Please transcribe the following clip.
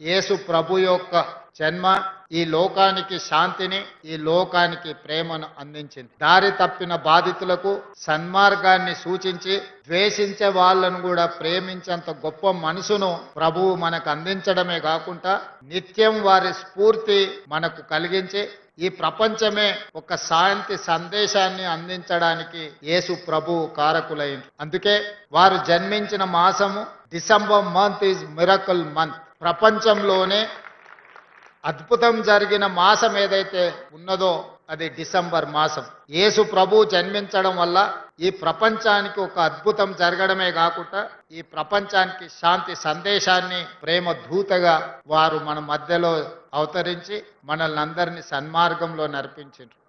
యేసు ప్రభు యొక్క జన్మ ఈ లోకానికి శాంతిని ఈ లోకానికి ప్రేమను అందించింది. దారి తప్పిన బాధితులకు సన్మార్గాన్ని సూచించి ద్వేషించే వాళ్ళను కూడా ప్రేమించేంత గొప్ప మనసును ప్రభువు మనకు అందించడమే కాకుండా నిత్యం వారి స్ఫూర్తి మనకు కలిగించి ఈ ప్రపంచమే ఒక శాంతి సందేశాన్ని అందించడానికి యేసు ప్రభువు కారకులైంది. అందుకే వారు జన్మించిన మాసము December month is miracle month. ప్రపంచంలోనే అద్భుతం జరిగిన మాసం ఏదైతే ఉన్నదో అది డిసెంబర్ మాసం. యేసు ప్రభు జన్మించడం వల్ల ఈ ప్రపంచానికి ఒక అద్భుతం జరగడమే కాకుండా ఈ ప్రపంచానికి శాంతి సందేశాన్ని ప్రేమ దూతగా వారు మన మధ్యలో అవతరించి మనల్ని అందరినీ సన్మార్గంలో నడిపించారు